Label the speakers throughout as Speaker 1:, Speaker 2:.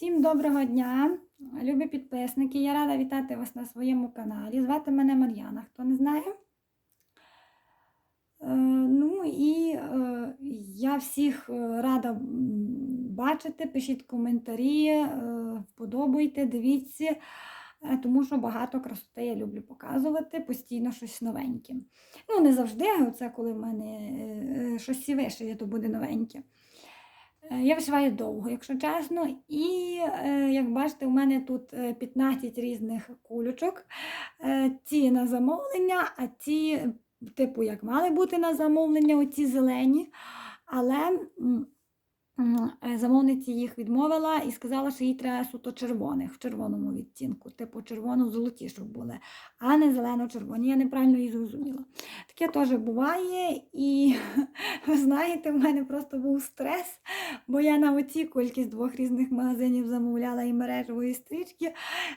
Speaker 1: Всім доброго дня, любі підписники. Я рада вітати вас на своєму каналі. Звати мене Мар'яна, хто не знає. Е, ну і е, я всіх е, рада бачити. Пишіть коментарі, вподобайте, дивіться, тому що багато красоти я люблю показувати, постійно щось новеньке. Ну, не завжди, це коли в мене щось вишиє, то буде новеньке. Е, Я вишиваю довго, якщо чесно. І е, як бачите, у мене тут е, 15 різних кулючок. Е, Ці на замовлення, а ці, типу, як мали бути на замовлення, оці зелені. Але е, замовниці їх відмовила і сказала, що їй треба суто червоних в червоному відтінку, типу червоно-золоті, щоб були, а не зелено-червоні. Я неправильно її зрозуміла. Таке теж буває, і ви знаєте, в мене просто був стрес, бо я на оці кілька з двох різних магазинів замовляла і мережевої стрічки.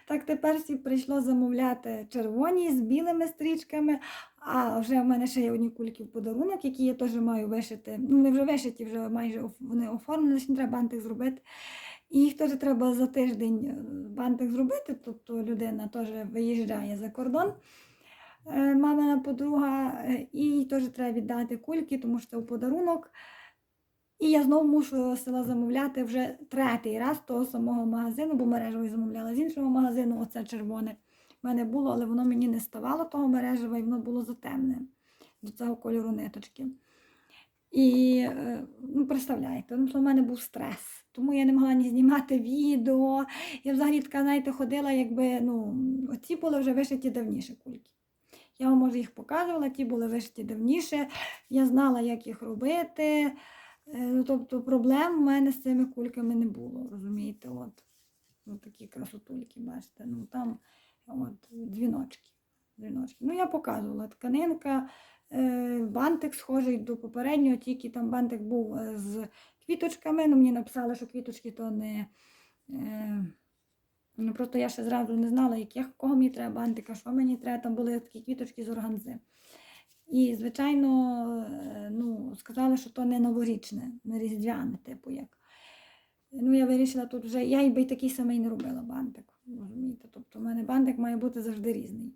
Speaker 1: Так тепер всі прийшло замовляти червоні з білими стрічками. А вже в мене ще є одні кульки в подарунок, які я теж маю вишити. Ну, вони вже вишиті, вже майже вони оформлені, ще треба бантик зробити. І їх теж треба за тиждень е, бантик зробити, тобто людина теж виїжджає за кордон. Е, Мамина подруга, е, і їй теж треба віддати кульки, тому що це у подарунок. І я знову мушу села замовляти вже третій раз того самого магазину, бо мережевий замовляла з іншого магазину, оце червоне. В мене було, але воно мені не ставало того мережеве, і воно було затемне до цього кольору ниточки. І е, ну, представляєте, ну, в мене був стрес. Тому я не могла ні знімати відео. Я взагалі така, знаєте, ходила, якби, ну, оці були вже вишиті давніше кульки. Я вам, може, їх показувала, ті були вишиті давніше. Я знала, як їх робити. Е, Ну, тобто проблем в мене з цими кульками не було, розумієте? От, от такі красотульки, бачите. Ну там от, дзвіночки. дзвіночки. Ну, я показувала тканинка, е, бантик схожий до попереднього, тільки там бантик був е, з квіточками. Ну, мені написали, що квіточки то не. Е, Ну, просто я ще зразу не знала, яких, кого мені треба бантика, що мені треба. Там були такі квіточки з органзи. І, звичайно, ну, сказали, що то не новорічне, не різдвяне, типу як. Ну, я вирішила тут вже, я би такий самий не робила бантик. Розумієте. Тобто, в мене бантик має бути завжди різний.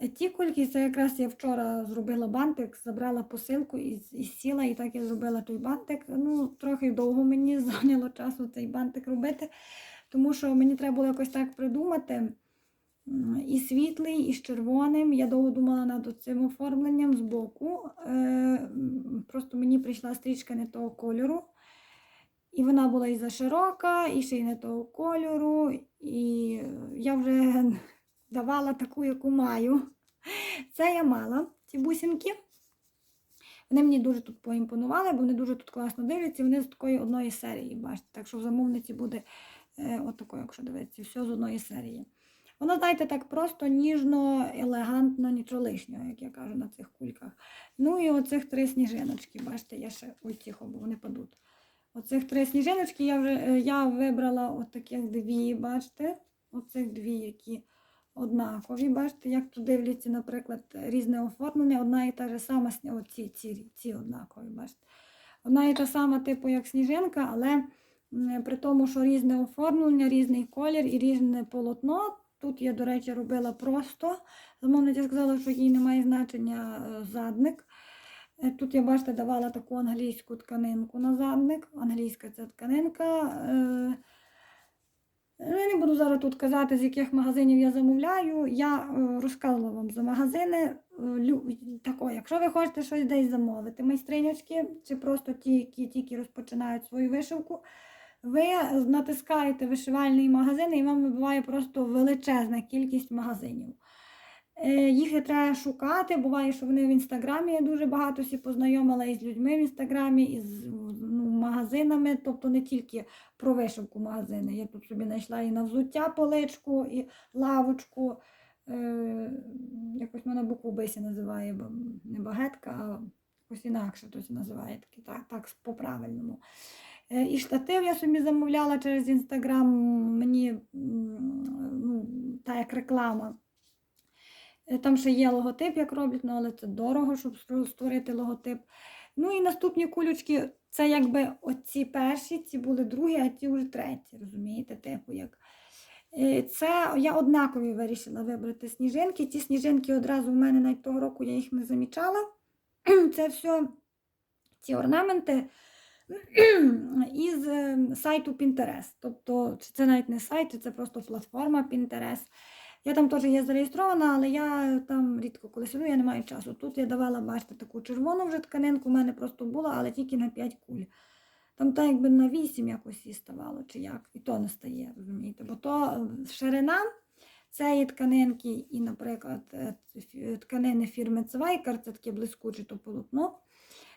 Speaker 1: Е, Ті кульки, це якраз я вчора зробила бантик, забрала посилку і, і сіла, і так я зробила той бантик. Ну, трохи довго мені зайняло часу цей бантик робити, тому що мені треба було якось так придумати. І світлий, і з червоним. Я довго думала над цим оформленням з боку. Е, Просто мені прийшла стрічка не того кольору. І вона була і заширока, і ще й не того кольору. І я вже давала таку, яку маю. Це я мала, ці бусинки. Вони мені дуже тут поімпонували, бо вони дуже тут класно дивляться. Вони з такої одної серії, бачите. Так що в замовниці буде е, отакою, якщо дивитися, все з одної серії. Воно, знаєте, так просто, ніжно, елегантно, нічого лишнього, як я кажу на цих кульках. Ну і оцих три сніжиночки, бачите, я ще ой, тихо, бо вони падуть. Оцих три сніжиночки я вже е, я вибрала от таких дві, бачите? Оцих дві, які однакові. Бачите, як тут дивляться, наприклад, різне оформлення, одна і та ж сама оці, ці, ці однакові, бачите. Одна і та сама, типу, як сніжинка, але при тому, що різне оформлення, різний колір і різне полотно. Тут я, до речі, робила просто. Замовниця сказала, що їй немає значення е, задник. Е, Тут я, бачите, давала таку англійську тканинку на задник. Англійська ця тканинка. Е, Я не буду зараз тут казати, з яких магазинів я замовляю. Я е, розказувала вам за магазини. Тако, якщо ви хочете щось десь замовити, майстринячки, чи просто ті, які тільки розпочинають свою вишивку, ви натискаєте вишивальний магазин і вам вибиває просто величезна кількість магазинів. Е, Їх треба шукати. Буває, що вони в інстаграмі я дуже багато всі познайомила із людьми в інстаграмі, із ну, магазинами, тобто не тільки про вишивку магазини. Я тут собі знайшла і на взуття поличку, і лавочку. Е, якось вона букву Бисі називає, не багетка, а якось інакше хтось називає, таки, так, так по-правильному. Е, І штатив я собі замовляла через інстаграм, мені ну, та як реклама. Е, Там ще є логотип, як роблять, ну, але це дорого, щоб створити логотип. Ну і наступні кулючки, це якби оці перші, ці були другі, а ті вже треті, розумієте, типу як. Е, Це я однакові вирішила вибрати сніжинки. Ті сніжинки одразу в мене навіть того року я їх не замічала. Це все ці орнаменти із е, сайту Pinterest. Тобто, це навіть не сайт, це просто платформа Pinterest. Я там теж є зареєстрована, але я там рідко коли сиджу, я не маю часу. Тут я давала, бачите, таку червону вже тканинку, в мене просто була, але тільки на 5 куль. Там так якби на 8 якось їй ставало, чи як, і то не стає, розумієте? Бо то е, ширина цієї тканинки і, наприклад, е, тканини фірми Цвайкар, це таке блискуче то полотно.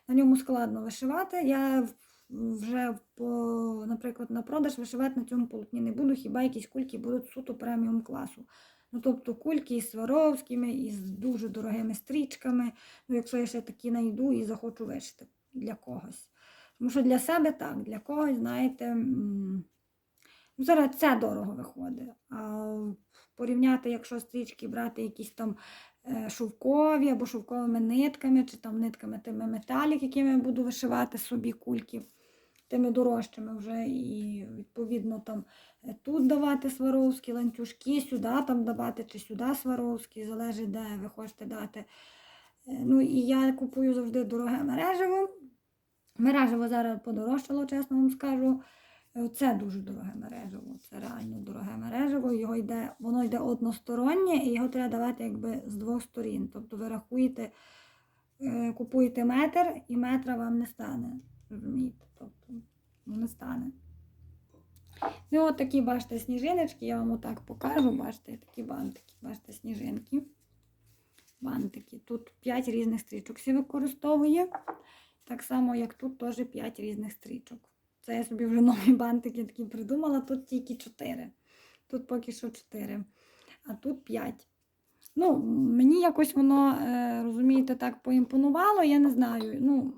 Speaker 1: На ньому складно вишивати. Я вже, по, наприклад, на продаж вишивати на цьому полотні не буду, хіба якісь кульки будуть суто преміум класу. Ну, тобто кульки із Сваровськими, із дуже дорогими стрічками. Ну, якщо я ще такі знайду і захочу вишити для когось. Тому що для себе так, для когось, знаєте, ну, зараз це дорого виходить. А порівняти, якщо стрічки брати якісь там е, шовкові або шовковими нитками, чи там нитками тими металік, якими я буду вишивати собі кульки, тими дорожчими вже і відповідно там е, тут давати сваровські ланцюжки, сюди там давати, чи сюди сваровські, залежить, де ви хочете дати. Е, Ну і я купую завжди дороге мережево. Мережево зараз подорожчало, чесно вам скажу. Е, Це дуже дороге мережево, це реально дороге мережево. Його йде, воно йде одностороннє і його треба давати якби з двох сторін. Тобто ви рахуєте, купуєте метр і метра вам не стане. Розумієте? Ну, не стане. Ну, от такі, бачите, сніжиночки, я вам отак покажу, бачите, такі бантики, бачите, сніжинки. Бантики. Тут 5 різних стрічок всі використовує. Так само, як тут теж 5 різних стрічок. Це я собі вже нові бантики такі придумала, тут тільки 4. Тут поки що 4, а тут 5. Ну, мені якось воно, е, розумієте, так поімпонувало, я не знаю. Ну,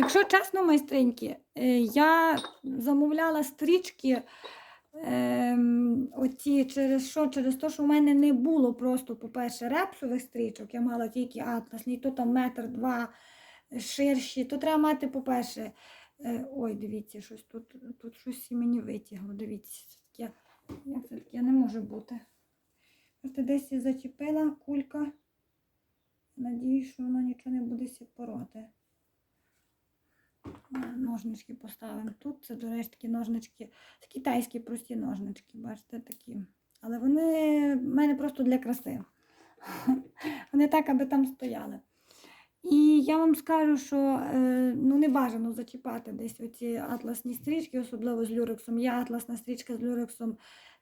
Speaker 1: якщо чесно, майстриньки, е, я замовляла стрічки. Ем, оці через що? Через те, що в мене не було просто, по-перше, репсових стрічок, я мала тільки атласні, то там метр два ширші, то треба мати, по-перше, е, ой, дивіться, щось тут, тут щось і мені витягло. Дивіться, таке, це таке не може бути. Просто десь я зачепила кулька. Надіюсь, що воно нічого не буде сі пороти. Е, Ножнички поставимо тут. Це, до речі, такі ножнички, китайські прості ножнички, бачите, такі. Але вони в мене просто для краси. Вони так, аби там стояли. І я вам скажу, що е, ну, не бажано зачіпати десь оці атласні стрічки, особливо з люрексом. Є атласна стрічка з люрексом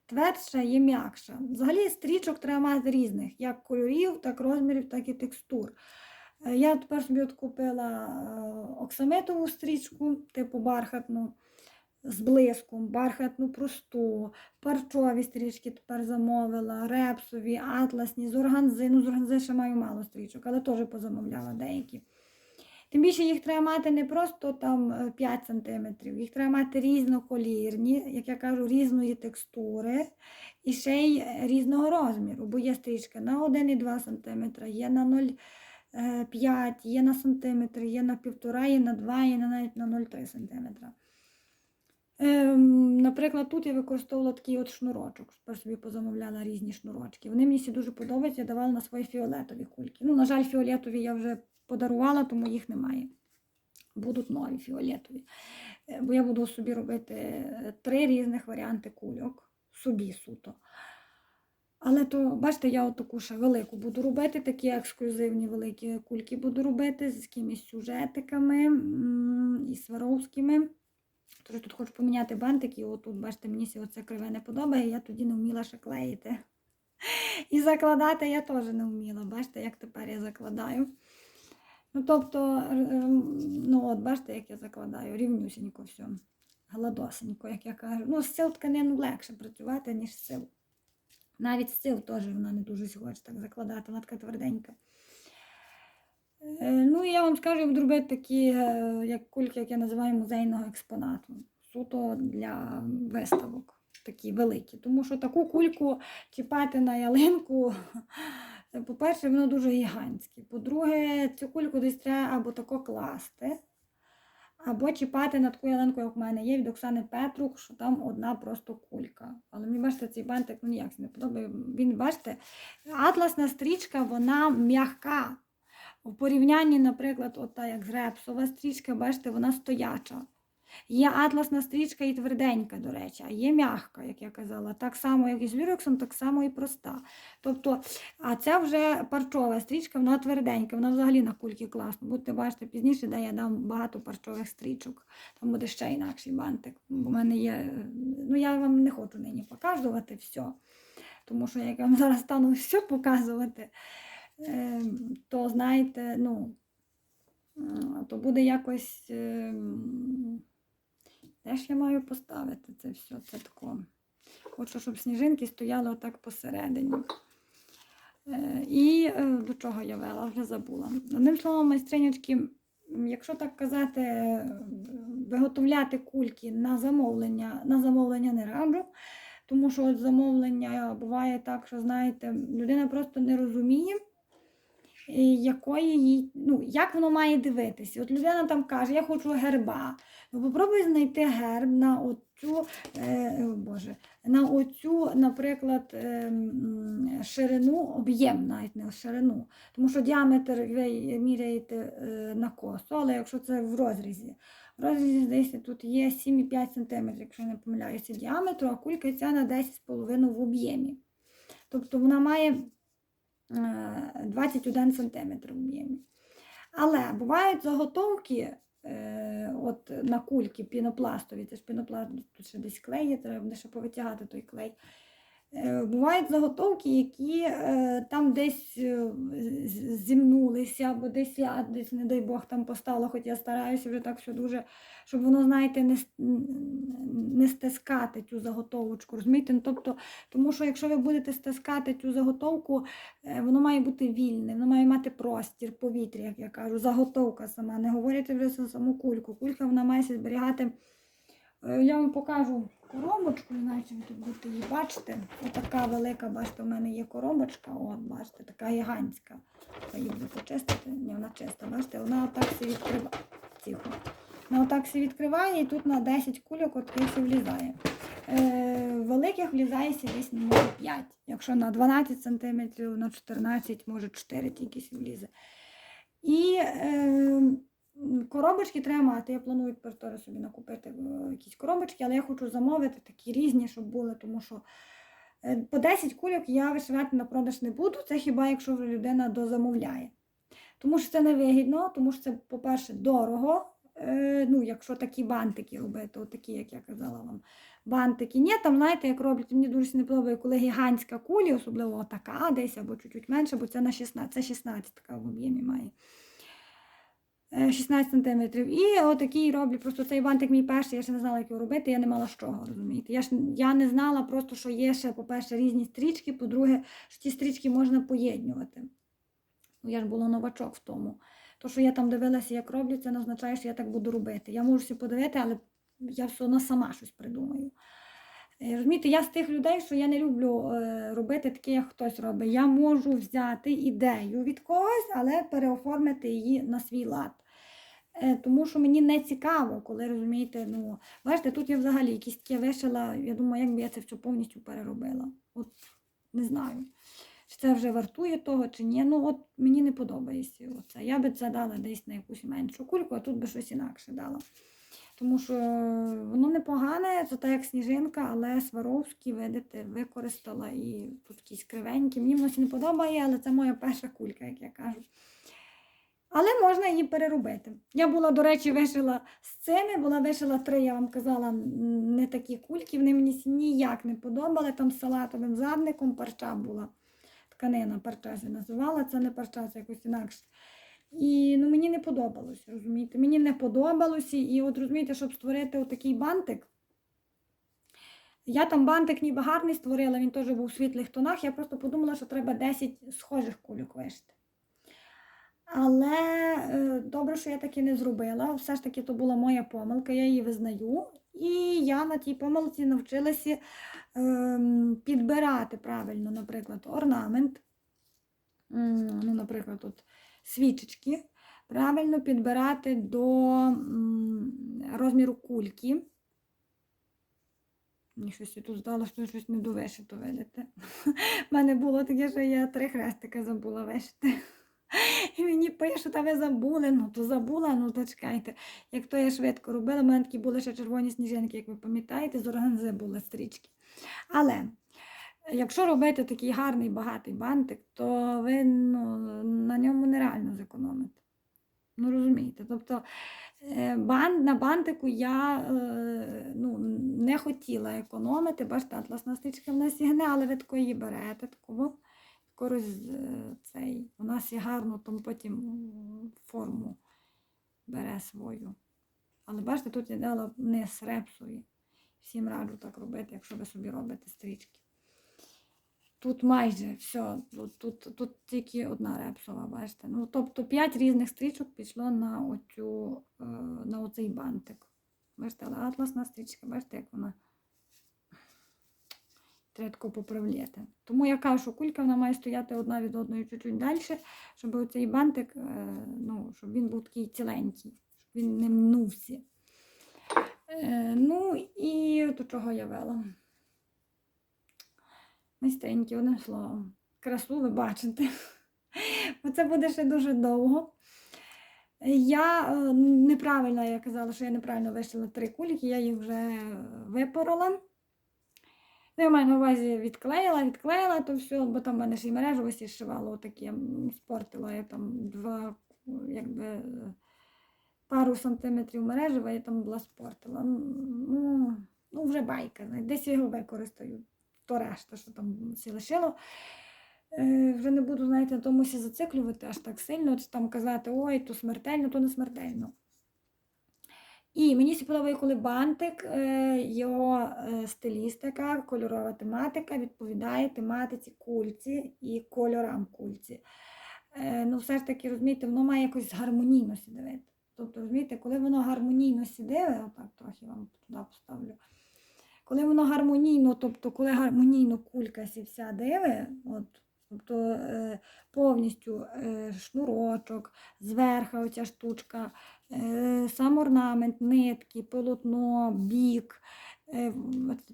Speaker 1: твердша, є м'якша. Взагалі стрічок треба мати різних, як кольорів, так розмірів, так і текстур. Е, Я тепер собі от купила е, оксамитову стрічку, типу бархатну, з блиском, бархатну просту, парчові стрічки тепер замовила, репсові, атласні, з органзи. Ну, з органзи ще маю мало стрічок, але теж позамовляла деякі. Тим більше їх треба мати не просто там е, 5 см, їх треба мати різноколірні, як я кажу, різної текстури і ще й е, різного розміру, бо є стрічка на 1,2 см, є на 0,5, є на сантиметр, є на 1,5, є на 2, є навіть на 0,3 см. Ем, наприклад, тут я використовувала такий от шнурочок. Тепер собі позамовляла різні шнурочки. Вони мені всі дуже подобаються, я давала на свої фіолетові кульки. Ну, на жаль, фіолетові я вже подарувала, тому їх немає. Будуть нові фіолетові. Е, Бо я буду собі робити е, три різних варіанти кульок, собі суто. Але то, бачите, я таку ще велику буду робити, такі ексклюзивні великі кульки буду робити з якимись сюжетиками і сваровськими. Тож тут хочу поміняти бантики, отут, бачите, мені оце криве не подобає, я тоді не вміла ще клеїти. І закладати я теж не вміла. Бачите, як тепер я закладаю. Ну, тобто, ну от, бачите, як я закладаю, рівнюсінько все. Гладосенько, як я кажу. Ну, з цил тканин легше працювати, ніж з цил. Навіть з цил теж вона не дуже хоче так закладати, вона така тверденька. Е, Ну, і я вам скажу, я буду робити такі, е, як кульки, як я називаю музейного експонату. Суто для виставок, такі великі. Тому що таку кульку чіпати на ялинку По-перше, воно дуже гігантське. По-друге, цю кульку десь треба або тако класти, або чіпати на таку ялинку, як в мене є від Оксани Петрук, що там одна просто кулька. Але мені бачите, цей бантик ну, ніяк не подобає. Він, бачите, атласна стрічка, вона м'яка. В порівнянні, наприклад, от та як з репсова стрічка, бачите, вона стояча. Є атласна стрічка і тверденька, до речі, а є м'ягка, як я казала. Так само, як і з люрексом, так само і проста. Тобто, а це вже парчова стрічка, вона тверденька, вона взагалі на кульки класно. Будете бачити пізніше, де я дам багато парчових стрічок. Там буде ще інакший бантик. В мене є. Ну, я вам не хочу нині показувати все. Тому що як я вам зараз стану все показувати, е, то знаєте, ну, то буде якось. Де ж я маю поставити це все? Це. Хочу, щоб сніжинки стояли отак посередині. Е, І е, до чого я вела, вже забула. Одним словом, майстринячки, якщо так казати, е, виготовляти кульки на замовлення, на замовлення не раджу. Тому що от замовлення буває так, що знаєте, людина просто не розуміє, якої їй, ну, як воно має дивитися. От людина там каже, я хочу герба. Ну, попробуй знайти герб на оцю, е, о, Боже, на оцю, наприклад, е, ширину, об'єм навіть не ширину. Тому що діаметр ви міряєте е, на косу, але якщо це в розрізі. В розрізі, здається, тут є 7,5 см, якщо я не помиляюся, діаметру, а кулька ця на 10,5 в об'ємі. Тобто вона має е, 21 см в об'ємі. Але бувають заготовки е, от на кульки пінопластові, це ж пінопласт, тут ще десь клей, є, треба ще повитягати той клей. Е, Бувають заготовки, які е, там десь е, зімнулися, або десь я десь, не дай Бог, там поставила, хоч я стараюся вже так все дуже, щоб воно, знаєте, не, не стискати цю заготовочку. розумієте? Ну, Тобто, тому що якщо ви будете стискати цю заготовку, воно має бути вільне, воно має мати простір, повітря, як я кажу, заготовка сама. Не говорити вже за саму кульку. Кулька вона має зберігати. Я вам покажу коробочку, чи ви тут будете її бачити. Отака велика, бачите, у мене є коробочка, от, бачите, така гігантська. Її буде почистити. Ні, вона чиста, бачите, вона отак все відкриває. Тихо. Вона отак все відкриває і тут на 10 кульок от все влізає. Е, великих влізає десь може 5. Якщо на 12 см, на 14, може 4 тільки влізе. І е, коробочки треба мати. Я планую тепер собі накупити е, якісь коробочки, але я хочу замовити такі різні, щоб були, тому що е, по 10 кульок я вишивати на продаж не буду. Це хіба якщо людина дозамовляє. Тому що це невигідно, тому що це, по-перше, дорого. Е, ну, якщо такі бантики робити, такі, як я казала вам, бантики. Ні, там, знаєте, як роблять, мені дуже не подобає, коли гігантська куля, особливо така десь або чуть-чуть менше, бо це на 16, це 16 така в об'ємі має. Е, 16 см. І отакий роблю. Просто цей бантик мій перший, я ще не знала, як його робити, я не мала з чого, розумієте. Я ж я не знала просто, що є ще, по-перше, різні стрічки, по-друге, що ті стрічки можна поєднувати. Ну, я ж була новачок в тому. То, що я там дивилася, як роблять, це не означає, що я так буду робити. Я можу всі подивити, але я все одно сама щось придумаю. Е, Розумієте, я з тих людей, що я не люблю е, робити таке, як хтось робить. Я можу взяти ідею від когось, але переоформити її на свій лад. Е, Тому що мені не цікаво, коли розумієте, ну, бачите, тут я взагалі якісь таке вишила, я думаю, як би я це все повністю переробила. От не знаю, чи це вже вартує того, чи ні. Ну, от мені не подобається оце. Я би це дала десь на якусь меншу кульку, а тут би щось інакше дала. Тому що воно непогане, це так як сніжинка, але Сваровський, видите, використала і тут якісь кривенькі. Мені воно не подобає, але це моя перша кулька, як я кажу. Але можна її переробити. Я була, до речі, вишила з цими, була вишила три, я вам казала, не такі кульки, вони мені ніяк не подобали. Там з салатовим задником парча була. Тканина парча називала, це не парча, це якось інакше. І ну, мені не подобалося, розумієте? Мені не подобалося. І от розумієте, щоб створити отакий бантик. Я там бантик ніби гарний створила, він теж був у світлих тонах. Я просто подумала, що треба 10 схожих кульок вишити. Але е, добре, що я таки не зробила. Все ж таки, то була моя помилка, я її визнаю. І я на тій помилці навчилася ем, підбирати правильно, наприклад, орнамент. ну, наприклад, от свічечки, правильно підбирати до розміру кульки. Мені щось і тут здалося, що щось не довишито, видите. У мене було таке, що я три хрестика забула вишити. І мені пишуть, а ви забули, ну то забула, ну то чекайте. Як то я швидко робила, в мене такі були ще червоні сніжинки, як ви пам'ятаєте, з органзи були стрічки. Але якщо робити такий гарний багатий бантик, то ви ну, на ньому нереально зекономите. Ну, розумієте? Тобто е, бан, на бантику я е, ну, не хотіла економити. Бачите, атласна стрічка в нас ігне, але ви тако її берете, таку, таку е, цей, у нас є гарно, там потім форму бере свою. Але бачите, тут я дала низ репсові. Всім раджу так робити, якщо ви собі робите стрічки. Тут майже все, тут, тут, тут тільки одна репсова, бачите. Ну, тобто 5 різних стрічок пішло на, оцю, е, на оцей бантик. Бачите, але атласна стрічка, бачите, як вона треба поправляти. Тому я кажу, що кулька вона має стояти одна від одної чуть-чуть далі, щоб оцей бантик, е, ну, щоб він був такий ціленький, щоб він не мнувся. Е, ну і до чого я вела? Майстренькі, одним словом. Красу ви бачите. Це буде ще дуже довго. Я е, неправильно, я казала, що я неправильно вишила три кульки, я їх вже випорола. Ну, я маю на увазі відклеїла, відклеїла то все, бо там в мене ж і мережу ось шивало отаке, спортила я там два, якби е, пару сантиметрів мережева, я там була спортила. Ну, ну вже байка, десь його використаю то решта, що там всі лишило. Е, вже не буду, знаєте, на тому зациклювати аж так сильно, от там казати, ой, то смертельно, то не смертельно. І мені сподобає, коли бантик, е, його е, стилістика, кольорова тематика відповідає тематиці кульці і кольорам кульці. Ну, все ж таки, розумієте, воно має якось гармонійно сидіти. Тобто, розумієте, коли воно гармонійно сидить, отак трохи вам туди поставлю. Коли воно гармонійно, тобто коли гармонійно кулька диви, от, тобто е, повністю е, шнурочок, зверху оця штучка, е, сам орнамент, нитки, полотно, бік.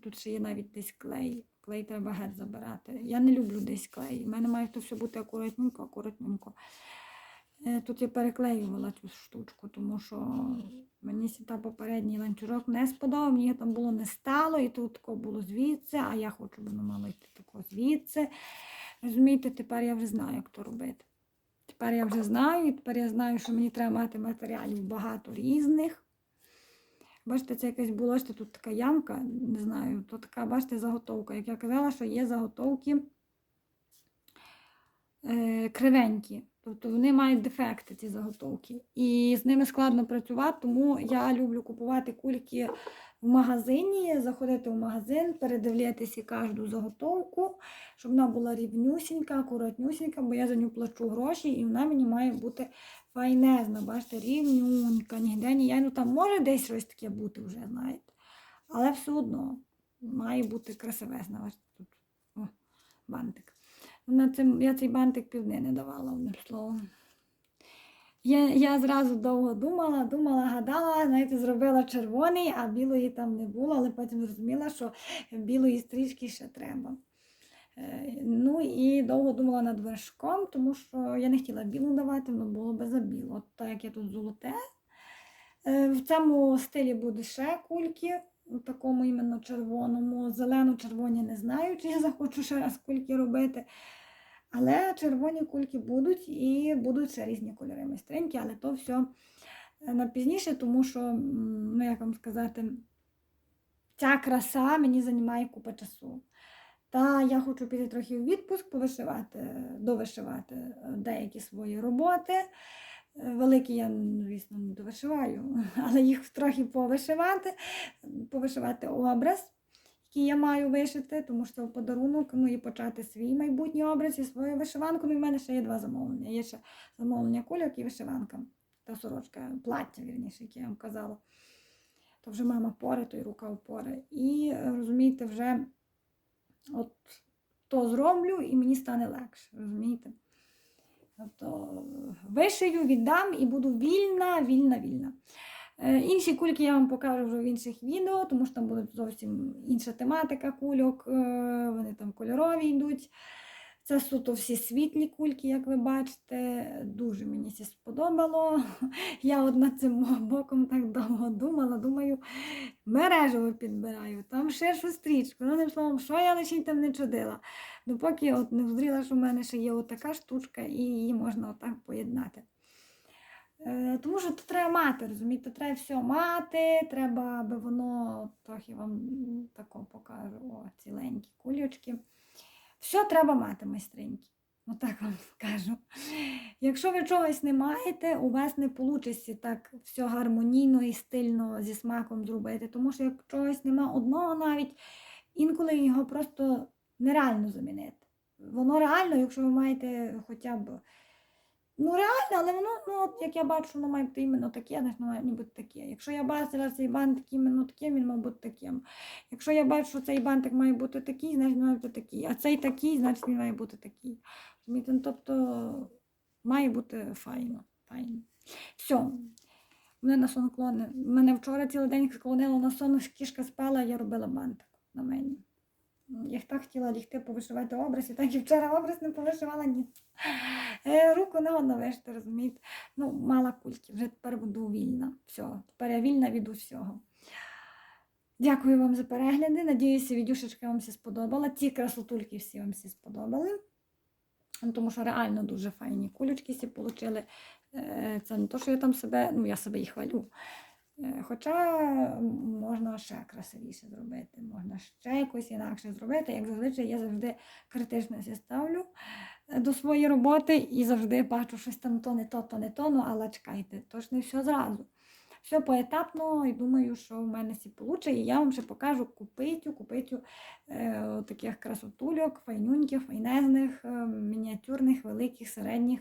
Speaker 1: Тут ще є навіть десь клей. Клей треба геть забирати. Я не люблю десь клей. У мене має то все бути акуратненько, акуратненько. Е, Тут я переклеювала цю штучку, тому що мені сі попередній ланцюжок не сподобав, мені там було не стало, і тут тако було звідси, а я хочу, воно мало йти тако звідси. Розумієте, тепер я вже знаю, як то робити. Тепер я вже знаю, і тепер я знаю, що мені треба мати матеріалів багато різних. Бачите, це якась було, що тут така ямка, не знаю, то така, бачите, заготовка. Як я казала, що є заготовки е, кривенькі. Тобто вони мають дефекти, ці заготовки. І з ними складно працювати, тому я люблю купувати кульки в магазині, заходити в магазин, передивлятися кожну заготовку, щоб вона була рівнюсінька, акуратнюсінька, бо я за нього плачу гроші, і вона мені має бути файнезна, бачите, рівнюнька, ніде ні. Ну там може десь щось таке бути вже, знаєте. Але все одно має бути красивезна. Тут о, бантик. На цим, я цей бантик півдни не давала, одним словом. Я, я зразу довго думала, думала, гадала, знаєте, зробила червоний, а білої там не було, але потім зрозуміла, що білої стрічки ще треба. Е, Ну і довго думала над вершком, тому що я не хотіла білу давати, воно було би за біло. От так як я тут золоте. Е, В цьому стилі буде ще кульки, у такому іменно червоному. Зелено-червоні не знаю, чи я захочу ще раз кульки робити. Але червоні кульки будуть і будуть ще різні кольори майстренькі, але то все на пізніше, тому що, ну як вам сказати, ця краса мені займає купа часу. Та я хочу піти трохи в відпуск, повишивати, довишивати е, деякі свої роботи. Великі я, звісно, не довишиваю, але їх трохи повишивати, повишивати образ, який я маю вишити, тому що подарунок, ну і почати свій майбутній образ і свою вишиванку. Ну, і в мене ще є два замовлення. Є ще замовлення кульок і вишиванка. Та сорочка, плаття, вірніше, яке я вам казала. То вже мама пори, то й рука опори. І розумієте, вже от то зроблю і мені стане легше, розумієте? Тобто вишию, віддам і буду вільна, вільна, вільна. Е, Інші кульки я вам покажу вже в інших відео, тому що там буде зовсім інша тематика кульок, е, вони там кольорові йдуть. Це суто всі світлі кульки, як ви бачите. Дуже мені це сподобало. Я от над цим боком так довго думала, думаю, мережево підбираю, там ширшу стрічку. Ну, одним словом, що я лише там не чудила. Допоки от не взріла, що в мене ще є отака штучка, і її можна отак поєднати. Е, Тому що то треба мати, розумієте, треба все мати, треба, аби воно трохи вам тако покажу, о, ціленькі кульочки. Все треба мати, майстриньки. Отак вам скажу. Якщо ви чогось не маєте, у вас не вийде так все гармонійно і стильно зі смаком зробити. Тому що як чогось нема одного навіть, інколи його просто нереально замінити. Воно реально, якщо ви маєте хоча б. Ну, реально, але воно, ну, от як я бачу, воно має бути іменно таке, значить воно має бути таке. Якщо я бачила цей бантик іменно таким, він має бути таким. Якщо я бачу, що цей бантик має бути такий, значить він має бути такий. А цей такий, значить він має бути такий. Ну, тобто має бути файно. файно. Все. Мене на сон клони. Мене вчора цілий день склонило на сон, кішка спала, я робила бантик на мені. Я так хотіла лігти повишивати образ, і так і вчора образ не повишивала ні. Е, Руку годно вишити, розумієте? Ну, мала кульки, вже тепер буду вільна. Все, тепер я вільна від усього. Дякую вам за перегляди. Надіюся, відюшечка вам всі сподобала. Ці красотульки всі вам всі сподобали. Ну, Тому що реально дуже файні кулечки всі отримали. Це не то, що я там себе, ну я себе і хвалю. Е, Хоча можна ще красивіше зробити, можна ще якось інакше зробити. Як зазвичай, я завжди критично ставлю е, до своєї роботи і завжди бачу щось там то не то, то не то, ну але чекайте, то ж не все зразу. Все поетапно і думаю, що в мене всі вийде. І я вам ще покажу купитю, купитю е, таких красотульок, файнюньких, файнезних, е, мініатюрних, великих, середніх.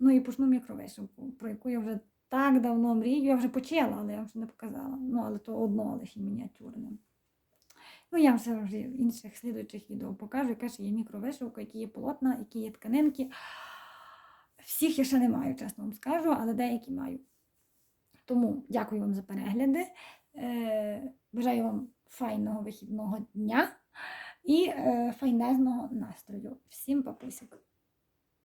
Speaker 1: Ну і почну мікровишивку, про яку я вже так давно мрію. Я вже почала, але я ще не показала. Ну, але то одно лише мініатюрне. Ну, я ще вже в інших слідуючих відео покажу, яка ще є мікровишивка, які є полотна, які є тканинки. Всіх я ще не маю, чесно вам скажу, але деякі маю. Тому дякую вам за перегляди. Е, бажаю вам файного вихідного дня і е, файнезного настрою. Всім папусик!